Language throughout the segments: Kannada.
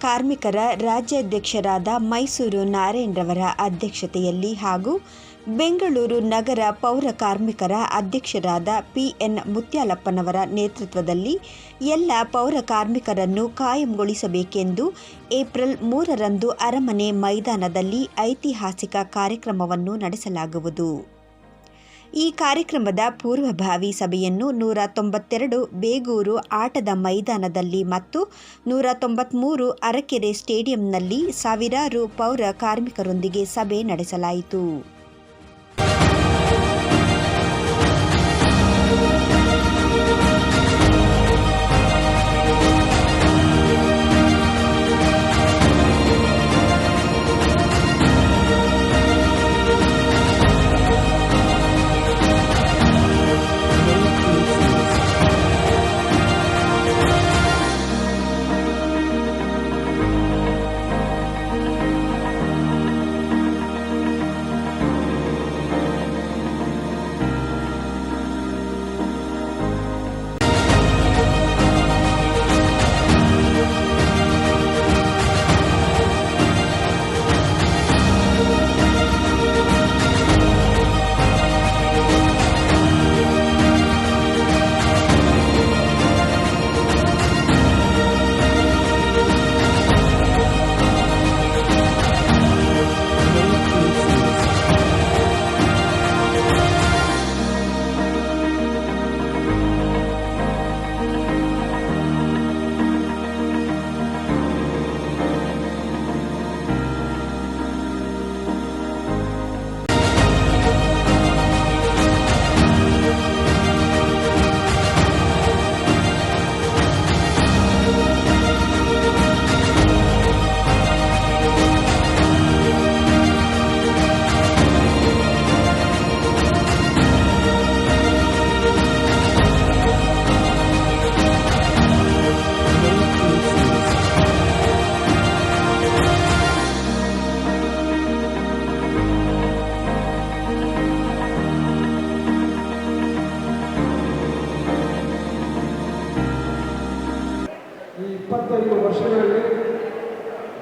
ಕಾರ್ಮಿಕರ ರಾಜ್ಯಾಧ್ಯಕ್ಷರಾದ ಮೈಸೂರು ನಾರಾಯಣರವರ ಅಧ್ಯಕ್ಷತೆಯಲ್ಲಿ ಹಾಗೂ ಬೆಂಗಳೂರು ನಗರ ಪೌರ ಕಾರ್ಮಿಕರ ಅಧ್ಯಕ್ಷರಾದ ಪಿಎನ್ ಮುತ್ಯಾಲಪ್ಪನವರ ನೇತೃತ್ವದಲ್ಲಿ ಎಲ್ಲ ಪೌರ ಕಾರ್ಮಿಕರನ್ನು ಕಾಯಂಗೊಳಿಸಬೇಕೆಂದು ಏಪ್ರಿಲ್ ಮೂರರಂದು ಅರಮನೆ ಮೈದಾನದಲ್ಲಿ ಐತಿಹಾಸಿಕ ಕಾರ್ಯಕ್ರಮವನ್ನು ನಡೆಸಲಾಗುವುದು. ಈ ಕಾರ್ಯಕ್ರಮದ ಪೂರ್ವಭಾವಿ ಸಭೆಯನ್ನು ನೂರ ತೊಂಬತ್ತೆರಡು ಬೇಗೂರು ಆಟದ ಮೈದಾನದಲ್ಲಿ ಮತ್ತು ನೂರ ತೊಂಬತ್ತ್ಮೂರು ಅರಕೆರೆ ಸ್ಟೇಡಿಯಂನಲ್ಲಿ ಸಾವಿರಾರು ಪೌರ ಕಾರ್ಮಿಕರೊಂದಿಗೆ ಸಭೆ ನಡೆಸಲಾಯಿತು.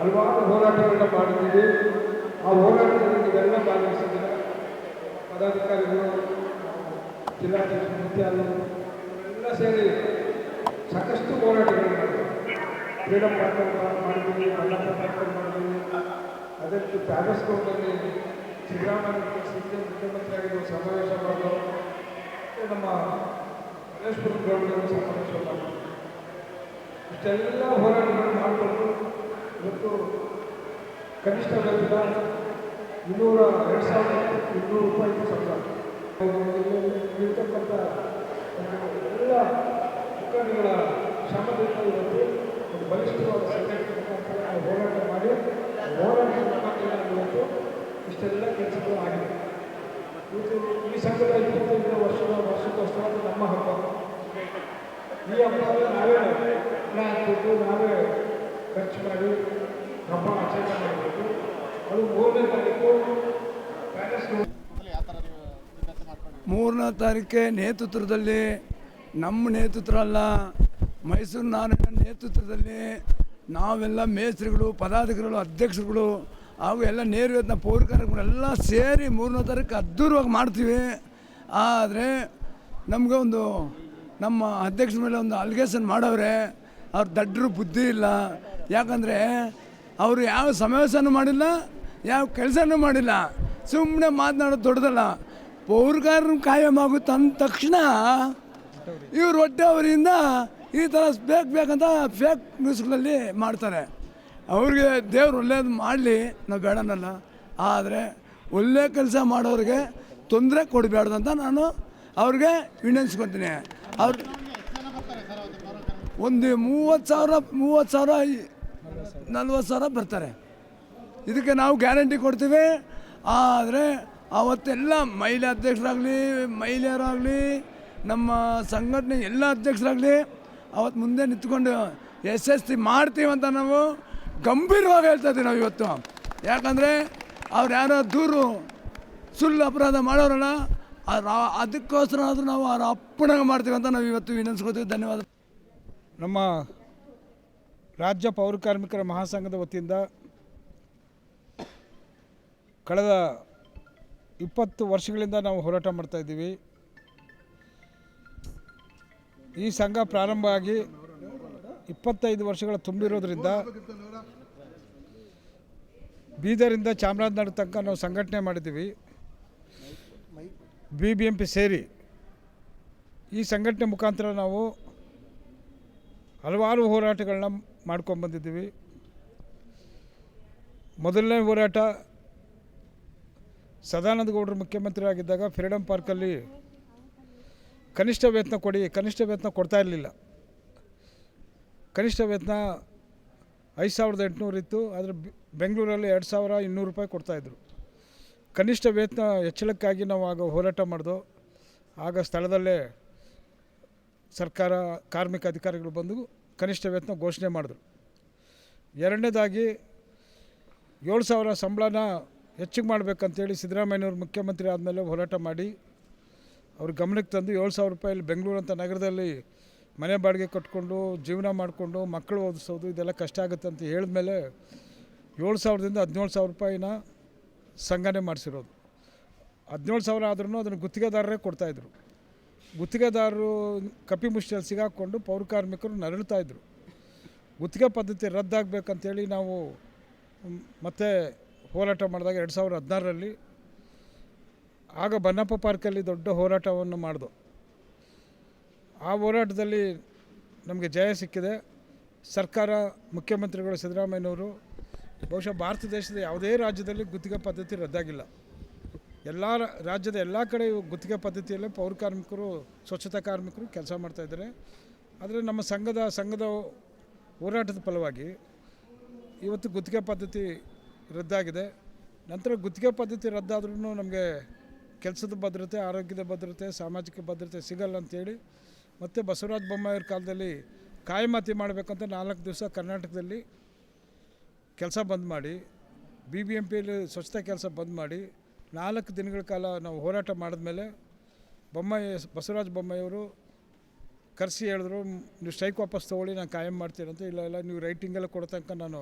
ಹಲವಾರು ಹೋರಾಟಗಳನ್ನ ಮಾಡಿದ್ದೀವಿ. ಆ ಹೋರಾಟದಲ್ಲಿ ನೀವೆಲ್ಲ ಭಾಗವಹಿಸಿದ್ದೀರ? ಪದಾಧಿಕಾರಿಗಳು ಜಿಲ್ಲಾಧ್ಯಕ್ಷ ಮುತ್ಯಾಲು ಎಲ್ಲ ಸೇರಿ ಸಾಕಷ್ಟು ಹೋರಾಟಗಳನ್ನು ಮಾಡಿದ್ದೀವಿ. ಫ್ರೀಡಮ್ ಪಾರ್ಕ್ ಮಾಡಿದ್ದೀವಿ, ಮಲ್ಲಪ್ಪ ಪಾರ್ಕ್ ಮಾಡಿದ್ದೀವಿ. ಅದಕ್ಕೆ ಪ್ಯಾಲೇಸ್ ಗ್ರೌಂಡಲ್ಲಿ ಸಿದ್ದರಾಮಯ್ಯ ಸಿದ್ಧ ಮುಖ್ಯಮಂತ್ರಿ ಆಗಿರುವ ಸಮಾವೇಶ ಮಾಡೋದು. ನಮ್ಮ ಮಲ್ಲೇಶ್ವರ ಗ್ರೌಂಡಲ್ಲಿ ಸಮಾವೇಶ ಮಾಡೋದು. ಇಷ್ಟೆಲ್ಲ ಹೋರಾಟಗಳನ್ನು ಮಾಡಿಕೊಂಡು ಇವತ್ತು ಕನಿಷ್ಠ ವೇತನ ಇನ್ನೂರ ಎರಡು ಸಾವಿರದ ಇನ್ನೂರು ರೂಪಾಯಿ ಸಂಬಳ. ಇರ್ತಕ್ಕಂಥ ಎಲ್ಲ ಮುಖಂಡಗಳ ಶ್ರಮದಿಂದ ಇವತ್ತು ಒಂದು ಬಲಿಷ್ಠವಾದ ಸಂಘಟನೆ ಹೋರಾಟ ಮಾಡಿ ಮುಖಾಂತರ ಇವತ್ತು ಇಷ್ಟೆಲ್ಲ ಕೆಲಸಗಳು ಆಗಿದೆ. ಇವತ್ತು ಈ ಸಂಘದ ಇಪ್ಪತ್ತೈದು ವರ್ಷದ ವರ್ಷಕ್ಕೋಸ್ಕರ ನಮ್ಮ ಹಬ್ಬ. ಈ ಹಬ್ಬದಲ್ಲಿ ನಾವೇ ಪ್ಲಾನ್ ಹಾಕ್ಬಿಟ್ಟು ನಾವೇ ಖರ್ಚು ಮಾಡಿ ಹಬ್ಬ ಆಚರಣೆ ಮಾಡಬೇಕು. ಅದು ಮೂರನೇ ತಾರೀಕು ಪ್ಯಾಲೇಸ್ ಮೂರನೇ ತಾರೀಕೆ ನೇತೃತ್ವದಲ್ಲಿ ನಮ್ಮ ನೇತೃತ್ವ ಅಲ್ಲ ಮೈಸೂರು ನಾರಾಯಣ ನೇತೃತ್ವದಲ್ಲಿ ನಾವೆಲ್ಲ ಮೇಸ್ತ್ರಿಗಳು ಪದಾಧಿಕಾರಿಗಳು ಅಧ್ಯಕ್ಷರುಗಳು ಹಾಗೂ ಎಲ್ಲ ನೇರವೇತನ ಪೌರಕಾರಗಳೆಲ್ಲ ಸೇರಿ ಮೂರನೇ ತಾರೀಕು ಅದ್ದೂರವಾಗಿ ಮಾಡ್ತೀವಿ. ಆದರೆ ನಮಗೆ ಒಂದು ನಮ್ಮ ಅಧ್ಯಕ್ಷರ ಮೇಲೆ ಒಂದು ಅಲಿಗೇಷನ್ ಮಾಡವ್ರೆ. ಅವ್ರ ದಡ್ಡರು ಬುದ್ಧಿ ಇಲ್ಲ. ಯಾಕಂದರೆ ಅವರು ಯಾವ ಸಮಾವೇಶನೂ ಮಾಡಿಲ್ಲ, ಯಾವ ಕೆಲಸನೂ ಮಾಡಿಲ್ಲ. ಸುಮ್ಮನೆ ಮಾತನಾಡೋದು ದೊಡ್ಡದಲ್ಲ. ಪೌರಕಾರನ ಕಾಯಮಾಗುತ್ತೆ ಅಂದ ತಕ್ಷಣ ಇವ್ರು ಹೊಟ್ಟೆ ಅವರಿಂದ ಈ ಥರ ಬೇಕು ಬೇಕಂತ ಫೇಕ್ ನ್ಯೂಸ್ಗಳಲ್ಲಿ ಮಾಡ್ತಾರೆ. ಅವ್ರಿಗೆ ದೇವ್ರು ಒಳ್ಳೇದು ಮಾಡಲಿ, ನಾವು ಬೇಡನಲ್ಲ. ಆದರೆ ಒಳ್ಳೆ ಕೆಲಸ ಮಾಡೋರಿಗೆ ತೊಂದರೆ ಕೊಡಬೇಡ್ದಂತ ನಾನು ಅವ್ರಿಗೆ ವಿನಂತಿಸ್ಕೊತೀನಿ ಅವ್ರು ಒಂದು ಮೂವತ್ತು ಸಾವಿರ ಮೂವತ್ತು ಸಾವಿರ, ನಲ್ವತ್ತು ಸಾವಿರ ಬರ್ತಾರೆ. ಇದಕ್ಕೆ ನಾವು ಗ್ಯಾರಂಟಿ ಕೊಡ್ತೀವಿ. ಆದರೆ ಅವತ್ತೆಲ್ಲ ಮಹಿಳೆ ಅಧ್ಯಕ್ಷರಾಗಲಿ, ಮಹಿಳೆಯರಾಗಲಿ, ನಮ್ಮ ಸಂಘಟನೆ ಎಲ್ಲ ಅಧ್ಯಕ್ಷರಾಗಲಿ ಅವತ್ತು ಮುಂದೆ ನಿಂತ್ಕೊಂಡು ಯಶಸ್ವಿ ಮಾಡ್ತೀವಂತ ನಾವು ಗಂಭೀರವಾಗಿ ಹೇಳ್ತಾ ಇದ್ದೀವಿ ನಾವು ಇವತ್ತು. ಯಾಕಂದರೆ ಅವ್ರು ಯಾರೋ ದೂರು, ಸುಳ್ಳು ಅಪರಾಧ ಮಾಡೋರಲ್ಲ ಅದಕ್ಕೋಸ್ಕರ ಆದರೂ ನಾವು ಅವ್ರ ಅಪ್ಪಣೆ ಮಾಡ್ತೀವಿ ಅಂತ ನಾವು ಇವತ್ತು ವಿನಂತಿಸ್ಕೊತೀವಿ. ಧನ್ಯವಾದ. ನಮ್ಮ ರಾಜ್ಯ ಪೌರ ಕಾರ್ಮಿಕರ ಮಹಾಸಂಘದ ವತಿಯಿಂದ ಕಳೆದ ಇಪ್ಪತ್ತು ವರ್ಷಗಳಿಂದ ನಾವು ಹೋರಾಟ ಮಾಡ್ತಾ ಇದ್ದೀವಿ. ಈ ಸಂಘ ಪ್ರಾರಂಭ ಆಗಿ ಇಪ್ಪತ್ತೈದು ವರ್ಷಗಳ ತುಂಬಿರೋದ್ರಿಂದ ಬೀದರಿಂದ ಚಾಮರಾಜನಗರ ತನಕ ನಾವು ಸಂಘಟನೆ ಮಾಡಿದ್ದೀವಿ. ಬಿ ಬಿ ಎಂ ಪಿ ಸೇರಿ ಈ ಸಂಘಟನೆ ಮುಖಾಂತರ ನಾವು ಹಲವಾರು ಹೋರಾಟಗಳನ್ನ ಮಾಡ್ಕೊಂಬಂದಿದ್ದೀವಿ ಮೊದಲನೇ ಹೋರಾಟ ಸದಾನಂದ ಗೌಡರು ಮುಖ್ಯಮಂತ್ರಿ ಆಗಿದ್ದಾಗ ಫ್ರೀಡಮ್ ಪಾರ್ಕಲ್ಲಿ ಕನಿಷ್ಠ ವೇತನ ಕೊಡಿ, ಕನಿಷ್ಠ ವೇತನ ಕೊಡ್ತಾ ಇರಲಿಲ್ಲ. ಕನಿಷ್ಠ ವೇತನ ಐದು ಸಾವಿರದ ಎಂಟುನೂರು ಇತ್ತು, ಆದರೆ ಬೆಂಗಳೂರಲ್ಲಿ ಎರಡು ಸಾವಿರ ಇನ್ನೂರು ರೂಪಾಯಿ ಕೊಡ್ತಾಯಿದ್ರು ಕನಿಷ್ಠ ವೇತನ ಹೆಚ್ಚಳಕ್ಕಾಗಿ ನಾವು ಆಗ ಹೋರಾಟ ಮಾಡಿದೋ, ಆಗ ಸ್ಥಳದಲ್ಲೇ ಸರ್ಕಾರ ಕಾರ್ಮಿಕ ಅಧಿಕಾರಿಗಳು ಬಂದು ಕನಿಷ್ಠ ವೇತನ ಘೋಷಣೆ ಮಾಡಿದ್ರು. ಎರಡನೇದಾಗಿ ಏಳು ಸಾವಿರ ಸಂಬಳನ ಹೆಚ್ಚಿಗೆ ಮಾಡಬೇಕಂತೇಳಿ ಸಿದ್ದರಾಮಯ್ಯವ್ರು ಮುಖ್ಯಮಂತ್ರಿ ಆದಮೇಲೆ ಹೋರಾಟ ಮಾಡಿ ಅವ್ರ ಗಮನಕ್ಕೆ ತಂದು ಏಳು ಸಾವಿರ ರೂಪಾಯಲ್ಲಿ ಬೆಂಗಳೂರು ಅಂತ ನಗರದಲ್ಲಿ ಮನೆ ಬಾಡಿಗೆ ಕಟ್ಕೊಂಡು ಜೀವನ ಮಾಡಿಕೊಂಡು ಮಕ್ಕಳು ಓದಿಸೋದು ಇದೆಲ್ಲ ಕಷ್ಟ ಆಗುತ್ತೆ ಅಂತ ಹೇಳಿದ್ಮೇಲೆ ಏಳು ಸಾವಿರದಿಂದ ಹದಿನೇಳು ಸಾವಿರ ರೂಪಾಯಿನ ಸಂಘನೆ ಮಾಡಿಸಿರೋದು. ಹದಿನೇಳು ಸಾವಿರ ಆದ್ರೂ ಅದನ್ನು ಗುತ್ತಿಗೆದಾರರೇ ಕೊಡ್ತಾಯಿದ್ರು ಗುತ್ತಿಗೆದಾರರು ಕಪಿ ಮುಷ್ಟಿಯಲ್ಲಿ ಸಿಗಾಕ್ಕೊಂಡು ಪೌರ ಕಾರ್ಮಿಕರು ನರಳುತ್ತಾ ಇದ್ರು. ಗುತ್ತಿಗೆ ಪದ್ಧತಿ ರದ್ದಾಗಬೇಕಂತೇಳಿ ನಾವು ಮತ್ತೆ ಹೋರಾಟ ಮಾಡಿದಾಗ ಎರಡು ಸಾವಿರದ ಹದಿನಾರರಲ್ಲಿ ಆಗ ಬನ್ನಪ್ಪ ಪಾರ್ಕಲ್ಲಿ ದೊಡ್ಡ ಹೋರಾಟವನ್ನು ಮಾಡಿದೆ. ಆ ಹೋರಾಟದಲ್ಲಿ ನಮಗೆ ಜಯ ಸಿಕ್ಕಿದೆ. ಸರ್ಕಾರ, ಮುಖ್ಯಮಂತ್ರಿಗಳು ಸಿದ್ದರಾಮಯ್ಯನವರು ಬಹುಶಃ ಭಾರತ ದೇಶದ ಯಾವುದೇ ರಾಜ್ಯದಲ್ಲಿ ಗುತ್ತಿಗೆ ಪದ್ಧತಿ ರದ್ದಾಗಿಲ್ಲ. ಎಲ್ಲ ರಾಜ್ಯದ ಎಲ್ಲ ಕಡೆ ಗುತ್ತಿಗೆ ಪದ್ಧತಿಯಲ್ಲೇ ಪೌರ ಕಾರ್ಮಿಕರು, ಸ್ವಚ್ಛತಾ ಕಾರ್ಮಿಕರು ಕೆಲಸ ಮಾಡ್ತಾಯಿದ್ದಾರೆ ಆದರೆ ನಮ್ಮ ಸಂಘದ ಸಂಘದ ಹೋರಾಟದ ಫಲವಾಗಿ ಇವತ್ತು ಗುತ್ತಿಗೆ ಪದ್ಧತಿ ರದ್ದಾಗಿದೆ. ನಂತರ ಗುತ್ತಿಗೆ ಪದ್ಧತಿ ರದ್ದಾದ್ರೂ ನಮಗೆ ಕೆಲಸದ ಭದ್ರತೆ, ಆರೋಗ್ಯದ ಭದ್ರತೆ, ಸಾಮಾಜಿಕ ಭದ್ರತೆ ಸಿಗಲ್ಲ ಅಂತೇಳಿ ಮತ್ತು ಬಸವರಾಜ ಬೊಮ್ಮಾಯಿಯವ್ರ ಕಾಲದಲ್ಲಿ ಕಾಯಮಾತಿ ಮಾಡಬೇಕಂತ ನಾಲ್ಕು ದಿವಸ ಕರ್ನಾಟಕದಲ್ಲಿ ಕೆಲಸ ಬಂದ್ ಮಾಡಿ ಬಿ ಬಿ ಎಂ ಪಿಯಲ್ಲಿ ಸ್ವಚ್ಛತಾ ಕೆಲಸ ಬಂದ್ ಮಾಡಿ ನಾಲ್ಕು ದಿನಗಳ ಕಾಲ ನಾವು ಹೋರಾಟ ಮಾಡಿದ ಮೇಲೆ ಬೊಮ್ಮಾಯಿ ಬಸವರಾಜ ಬೊಮ್ಮಾಯಿಯವರು ಕರೆಸಿ ಹೇಳಿದ್ರು "ಮ್, ನೀವು ಸ್ಟ್ರೈಕ್ ವಾಪಸ್ ತೊಗೊಳ್ಳಿ ನಾನು ಕಾಯಂ ಮಾಡ್ತೀರಂತ ಇಲ್ಲ ಇಲ್ಲ ನೀವು ರೈಟಿಂಗೆಲ್ಲ ಕೊಡೋ ತನಕ ನಾನು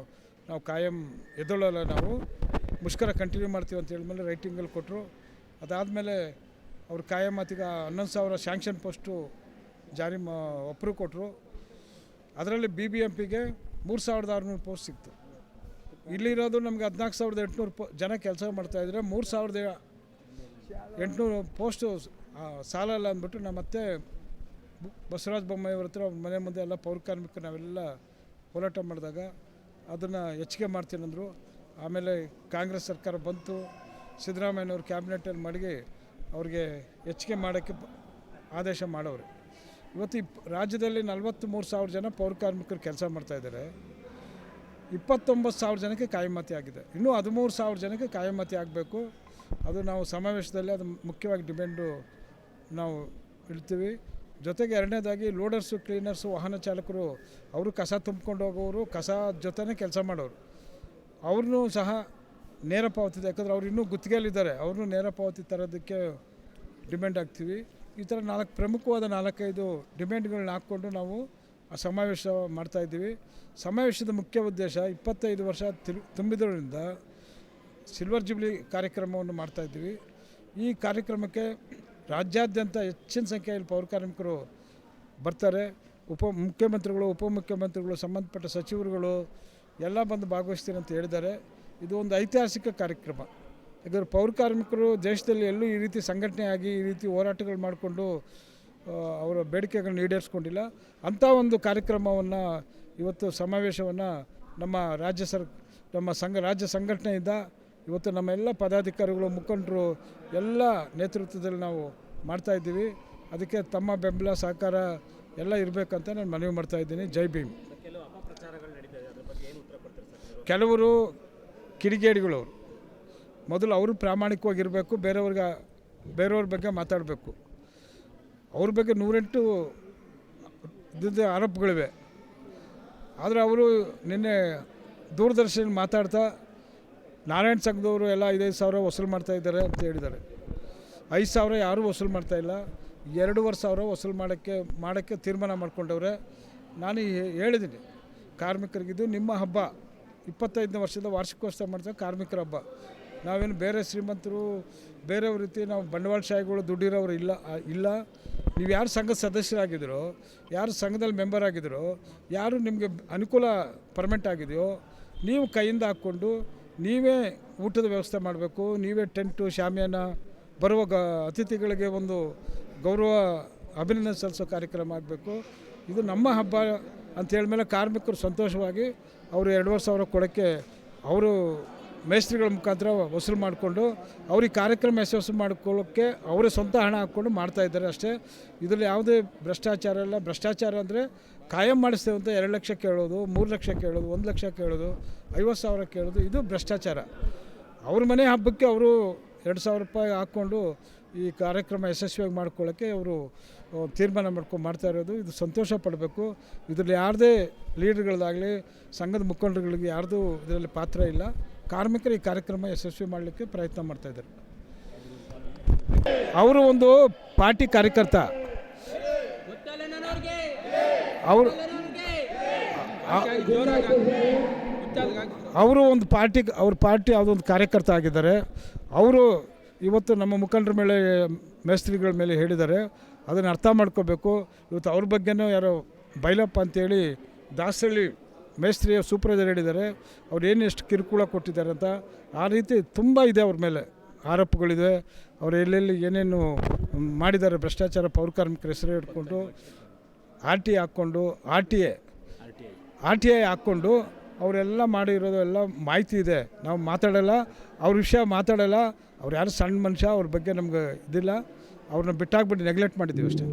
ನಾವು ಕಾಯಂ ಎದ್ದೊಳ್ಳಲ್ಲ ನಾವು. ಮುಷ್ಕರ ಕಂಟಿನ್ಯೂ ಮಾಡ್ತೀವಿ ಅಂತ ಹೇಳಿದ್ಮೇಲೆ ರೈಟಿಂಗಲ್ಲಿ ಕೊಟ್ಟರು ಅದಾದಮೇಲೆ ಅವ್ರು ಕಾಯಂ ಆತೀಗ ಹನ್ನೊಂದು ಸಾವಿರ ಶಾಂಕ್ಷನ್ ಪೋಸ್ಟು ಜಾರಿ ಮಾ ಅಪ್ರೂವ್ ಕೊಟ್ಟರು ಅದರಲ್ಲಿ ಬಿ ಬಿ ಎಂ ಪಿಗೆ ಮೂರು ಸಾವಿರದ ಆರುನೂರು ಪೋಸ್ಟ್ ಸಿಕ್ತು. ಇಲ್ಲಿರೋದು ನಮಗೆ ಹದಿನಾಲ್ಕು ಸಾವಿರದ ಎಂಟುನೂರು ಪೋ ಜನ ಕೆಲಸ ಮಾಡ್ತಾಯಿದ್ರೆ ಮೂರು ಸಾವಿರದ ಎಂಟುನೂರು ಪೋಸ್ಟು ಸಾಲಲ್ಲ ಅಂದ್ಬಿಟ್ಟು ನಾವು ಮತ್ತೆ ಬಸವರಾಜ ಬೊಮ್ಮಾಯಿಯವ್ರ ಹತ್ರ ಮನೆ ಮುಂದೆ ಎಲ್ಲ ಪೌರ ಕಾರ್ಮಿಕರು ನಾವೆಲ್ಲ ಹೋರಾಟ ಮಾಡಿದಾಗ ಅದನ್ನು ಹೆಚ್ಚಿಗೆ ಮಾಡ್ತೀನಿ ಅಂದರು. ಆಮೇಲೆ ಕಾಂಗ್ರೆಸ್ ಸರ್ಕಾರ ಬಂತು. ಸಿದ್ದರಾಮಯ್ಯನವ್ರು ಕ್ಯಾಬಿನೆಟಲ್ಲಿ ಮಡಗಿ ಅವ್ರಿಗೆ ಹೆಚ್ಚಿಗೆ ಮಾಡೋಕ್ಕೆ ಆದೇಶ ಮಾಡೋರು. ಇವತ್ತು ರಾಜ್ಯದಲ್ಲಿ ನಲ್ವತ್ತ್ಮೂರು ಸಾವಿರ ಜನ ಪೌರ ಕಾರ್ಮಿಕರು ಕೆಲಸ ಮಾಡ್ತಾಯಿದ್ದಾರೆ ಇಪ್ಪತ್ತೊಂಬತ್ತು ಸಾವಿರ ಜನಕ್ಕೆ ಕಾಯಮತಿ ಆಗಿದೆ. ಇನ್ನೂ ಹದಿಮೂರು ಸಾವಿರ ಜನಕ್ಕೆ ಕಾಯಮತಿ ಆಗಬೇಕು. ಅದು ನಾವು ಸಮಾವೇಶದಲ್ಲಿ ಅದು ಮುಖ್ಯವಾಗಿ ಡಿಮ್ಯಾಂಡು ನಾವು ಇಡ್ತೀವಿ. ಜೊತೆಗೆ ಎರಡನೇದಾಗಿ ಲೋಡರ್ಸು ಕ್ಲೀನರ್ಸು ವಾಹನ ಚಾಲಕರು, ಅವರು ಕಸ ತುಂಬ್ಕೊಂಡು ಹೋಗೋರು, ಕಸ ಜೊತೆನೇ ಕೆಲಸ ಮಾಡೋರು. ಅವ್ರನ್ನೂ ಸಹ ನೇರ ಪಾವತಿ ಯಾಕಂದರೆ ಅವ್ರು ಇನ್ನೂ ಗುತ್ತಿಗೆಯಲ್ಲಿದ್ದಾರೆ. ಅವ್ರನ್ನೂ ನೇರ ಪಾವತಿ ತರೋದಕ್ಕೆ ಡಿಮ್ಯಾಂಡ್ ಆಗ್ತೀವಿ. ಈ ಥರ ನಾಲ್ಕು ಪ್ರಮುಖವಾದ ನಾಲ್ಕೈದು ಡಿಮ್ಯಾಂಡ್ಗಳನ್ನ ಹಾಕ್ಕೊಂಡು ನಾವು ಸಮಾವೇಶ ಮಾಡ್ತಾಯಿದ್ದೀವಿ ಸಮಾವೇಶದ ಮುಖ್ಯ ಉದ್ದೇಶ ಇಪ್ಪತ್ತೈದು ವರ್ಷ ತುಂಬಿದ್ರಿಂದ ಸಿಲ್ವರ್ ಜುಬ್ಲಿ ಕಾರ್ಯಕ್ರಮವನ್ನು ಮಾಡ್ತಾಯಿದ್ದೀವಿ ಈ ಕಾರ್ಯಕ್ರಮಕ್ಕೆ ರಾಜ್ಯಾದ್ಯಂತ ಹೆಚ್ಚಿನ ಸಂಖ್ಯೆಯಲ್ಲಿ ಪೌರ ಕಾರ್ಮಿಕರು ಬರ್ತಾರೆ. ಉಪ, ಮುಖ್ಯಮಂತ್ರಿಗಳು, ಉಪಮುಖ್ಯಮಂತ್ರಿಗಳು, ಸಂಬಂಧಪಟ್ಟ ಸಚಿವರುಗಳು ಎಲ್ಲ ಬಂದು ಭಾಗವಹಿಸ್ತೀನಿ ಅಂತ ಹೇಳಿದ್ದಾರೆ. ಇದು ಒಂದು ಐತಿಹಾಸಿಕ ಕಾರ್ಯಕ್ರಮ. ಯಾಕಂದರೆ ಪೌರ ಕಾರ್ಮಿಕರು ದೇಶದಲ್ಲಿ ಎಲ್ಲೂ ಈ ರೀತಿ ಸಂಘಟನೆ ಆಗಿ ಈ ರೀತಿ ಹೋರಾಟಗಳು ಮಾಡಿಕೊಂಡು ಅವರ ಬೇಡಿಕೆಗಳನ್ನ ಈಡೇರಿಸ್ಕೊಂಡಿಲ್ಲ. ಅಂಥ ಒಂದು ಕಾರ್ಯಕ್ರಮವನ್ನು ಇವತ್ತು ಸಮಾವೇಶವನ್ನು ನಮ್ಮ ರಾಜ್ಯ ಸರ್, ನಮ್ಮ ಸಂಘ, ರಾಜ್ಯ ಸಂಘಟನೆಯಿಂದ ಇವತ್ತು ನಮ್ಮ ಎಲ್ಲ ಪದಾಧಿಕಾರಿಗಳು, ಮುಖಂಡರು ಎಲ್ಲ ನೇತೃತ್ವದಲ್ಲಿ ನಾವು ಮಾಡ್ತಾ ಇದ್ದೀವಿ. ಅದಕ್ಕೆ ತಮ್ಮ ಬೆಂಬಲ, ಸಹಕಾರ ಎಲ್ಲ ಇರಬೇಕಂತ ನಾನು ಮನವಿ ಮಾಡ್ತಾ ಇದ್ದೀನಿ. ಜೈ ಭೀಮ್. ಕೆಲವರು ಕಿಡಿಗೇಡಿಗಳವರು. ಮೊದಲು ಅವರು ಪ್ರಾಮಾಣಿಕವಾಗಿರಬೇಕು, ಬೇರೆಯವ್ರಿಗೆ, ಬೇರೆಯವ್ರ ಬಗ್ಗೆ ಮಾತಾಡಬೇಕು. ಅವ್ರ ಬಗ್ಗೆ ನೂರೆಂಟು ಆರೋಪಗಳಿವೆ. ಆದರೆ ಅವರು ನಿನ್ನೆ ದೂರದರ್ಶನ ಮಾತಾಡ್ತಾ, ನಾರಾಯಣ ಸಂಘದವರು ಎಲ್ಲ ಐದೈದು ಸಾವಿರ ವಸೂಲು ಮಾಡ್ತಾ ಇದ್ದಾರೆ ಅಂತ ಹೇಳಿದ್ದಾರೆ. ಐದು ಸಾವಿರ ಯಾರೂ ವಸೂಲು ಮಾಡ್ತಾ ಇಲ್ಲ. ಎರಡೂವರೆ ಸಾವಿರ ವಸೂಲು ಮಾಡೋಕ್ಕೆ ಮಾಡೋಕ್ಕೆ ತೀರ್ಮಾನ ಮಾಡಿಕೊಂಡವ್ರೆ. ನಾನು ಹೇಳಿದ್ದೀನಿ, ಕಾರ್ಮಿಕರಿಗಿದು ನಿಮ್ಮ ಹಬ್ಬ, ಇಪ್ಪತ್ತೈದನೇ ವರ್ಷದ ವಾರ್ಷಿಕೋತ್ಸವ ಮಾಡ್ತಾರೆ ಕಾರ್ಮಿಕರ ಹಬ್ಬ. ನಾವೇನು ಬೇರೆ ಶ್ರೀಮಂತರು, ಬೇರೆಯವ್ರ ರೀತಿ ನಾವು ಬಂಡವಾಳಶಾಹಿಗಳು ದುಡ್ಡಿರೋರು ಇಲ್ಲ ಇಲ್ಲ. ನೀವು ಯಾರು ಸಂಘದ ಸದಸ್ಯರಾಗಿದ್ದೀರೋ, ಯಾರು ಸಂಘದಲ್ಲಿ ಮೆಂಬರ್ ಆಗಿದ್ದೀರೋ, ಯಾರು ನಿಮಗೆ ಅನುಕೂಲ ಪರ್ಮೆಂಟ್ ಆಗಿದೆಯೋ, ನೀವು ಕೈಯಿಂದ ಹಾಕ್ಕೊಂಡು ನೀವೇ ಊಟದ ವ್ಯವಸ್ಥೆ ಮಾಡಬೇಕು, ನೀವೇ ಟೆಂಟು, ಶಾಮಿಯಾನ ಬರುವ ಗ, ಅತಿಥಿಗಳಿಗೆ ಒಂದು ಗೌರವ ಅಭಿನಂದನೆ ಸಲ್ಲಿಸೋ ಕಾರ್ಯಕ್ರಮ ಆಗಬೇಕು. ಇದು ನಮ್ಮ ಹಬ್ಬ ಅಂತ ಹೇಳಿದ್ಮೇಲೆ ಕಾರ್ಮಿಕರು ಸಂತೋಷವಾಗಿ ಅವರು ಎರಡುವರೆ ಸಾವಿರ ಕೊಡೋಕ್ಕೆ ಅವರು ಮೇಸ್ತ್ರಿಗಳ ಮುಖಾಂತರ ವಸೂಲು ಮಾಡಿಕೊಂಡು ಅವ್ರಿಗೆ ಕಾರ್ಯಕ್ರಮ ಯಶಸ್ಸು ಮಾಡ್ಕೊಳ್ಳೋಕ್ಕೆ ಅವರೇ ಸ್ವಂತ ಹಣ ಹಾಕ್ಕೊಂಡು ಮಾಡ್ತಾ ಇದ್ದಾರೆ ಅಷ್ಟೇ. ಇದರಲ್ಲಿ ಯಾವುದೇ ಭ್ರಷ್ಟಾಚಾರ ಇಲ್ಲ. ಭ್ರಷ್ಟಾಚಾರ ಅಂದರೆ ಕಾಯಂ ಮಾಡಿಸ್ತೇವೆ ಅಂತ ಎರಡು ಲಕ್ಷ ಕೇಳೋದು, ಮೂರು ಲಕ್ಷ ಕೇಳೋದು, ಒಂದು ಲಕ್ಷ ಕೇಳೋದು, ಐವತ್ತು ಸಾವಿರ ಕೇಳೋದು, ಇದು ಭ್ರಷ್ಟಾಚಾರ. ಅವ್ರ ಮನೆ ಹಬ್ಬಕ್ಕೆ ಅವರು ಎರಡು ಸಾವಿರ ರೂಪಾಯಿ ಹಾಕ್ಕೊಂಡು ಈ ಕಾರ್ಯಕ್ರಮ ಯಶಸ್ವಿಯಾಗಿ ಮಾಡ್ಕೊಳ್ಳೋಕ್ಕೆ ಅವರು ತೀರ್ಮಾನ ಮಾಡ್ಕೊಂಡು ಮಾಡ್ತಾ ಇರೋದು. ಇದು ಸಂತೋಷ ಪಡಬೇಕು. ಇದರಲ್ಲಿ ಯಾರದೇ ಲೀಡರ್ಗಳದ್ದಾಗಲಿ ಸಂಘದ ಮುಖಂಡರುಗಳಿಗೆ ಯಾರ್ದು ಇದರಲ್ಲಿ ಪಾತ್ರ ಇಲ್ಲ. ಕಾರ್ಮಿಕರು ಈ ಕಾರ್ಯಕ್ರಮ ಯಶಸ್ವಿ ಮಾಡಲಿಕ್ಕೆ ಪ್ರಯತ್ನ ಮಾಡ್ತಾಯಿದ್ದಾರೆ ಅವರು ಒಂದು ಪಾರ್ಟಿ ಕಾರ್ಯಕರ್ತ. ಅವರು ಅವರು ಒಂದು ಪಾರ್ಟಿ, ಅವ್ರ ಪಾರ್ಟಿ ಯಾವುದೊಂದು ಕಾರ್ಯಕರ್ತ ಆಗಿದ್ದಾರೆ. ಅವರು ಇವತ್ತು ನಮ್ಮ ಮುಖಂಡರ ಮೇಲೆ, ಮೇಸ್ತ್ರಿಗಳ ಮೇಲೆ ಹೇಳಿದ್ದಾರೆ. ಅದನ್ನು ಅರ್ಥ ಮಾಡ್ಕೋಬೇಕು. ಇವತ್ತು ಅವ್ರ ಬಗ್ಗೆನೂ ಯಾರೋ ಬೈಲಪ್ಪ ಅಂತೇಳಿ ದಾಸಹಳ್ಳಿ ಮೇಸ್ತ್ರಿಯ ಸೂಪರ್ವೈಸರ್ ಹೇಳಿದ್ದಾರೆ, ಅವ್ರು ಏನು ಎಷ್ಟು ಕಿರುಕುಳ ಕೊಟ್ಟಿದ್ದಾರೆ ಅಂತ, ಆ ರೀತಿ ತುಂಬ ಇದೆ ಅವ್ರ ಮೇಲೆ ಆರೋಪಗಳಿದೆ. ಅವ್ರು ಎಲ್ಲೆಲ್ಲಿ ಏನೇನು ಮಾಡಿದ್ದಾರೆ, ಭ್ರಷ್ಟಾಚಾರ ಪೌರ ಕಾರ್ಮಿಕರ ಹೆಸರು ಇಟ್ಕೊಂಡು ಆರ್ ಟಿ ಹಾಕ್ಕೊಂಡು, R T A R T I ಹಾಕ್ಕೊಂಡು ಅವರೆಲ್ಲ ಮಾಡಿರೋದು ಎಲ್ಲ ಮಾಹಿತಿ ಇದೆ. ನಾವು ಮಾತಾಡಲ್ಲ, ಅವ್ರ ವಿಷಯ ಮಾತಾಡಲ್ಲ, ಅವ್ರು ಯಾರು ಸಣ್ಣ ಮನುಷ್ಯ, ಅವ್ರ ಬಗ್ಗೆ ನಮ್ಗೆ ಇದಿಲ್ಲ. ಅವ್ರನ್ನ ಬಿಟ್ಟಾಕ್ಬಿಟ್ಟು ನೆಗ್ಲೆಕ್ಟ್ ಮಾಡಿದ್ದೀವಿ ಅಷ್ಟೇ.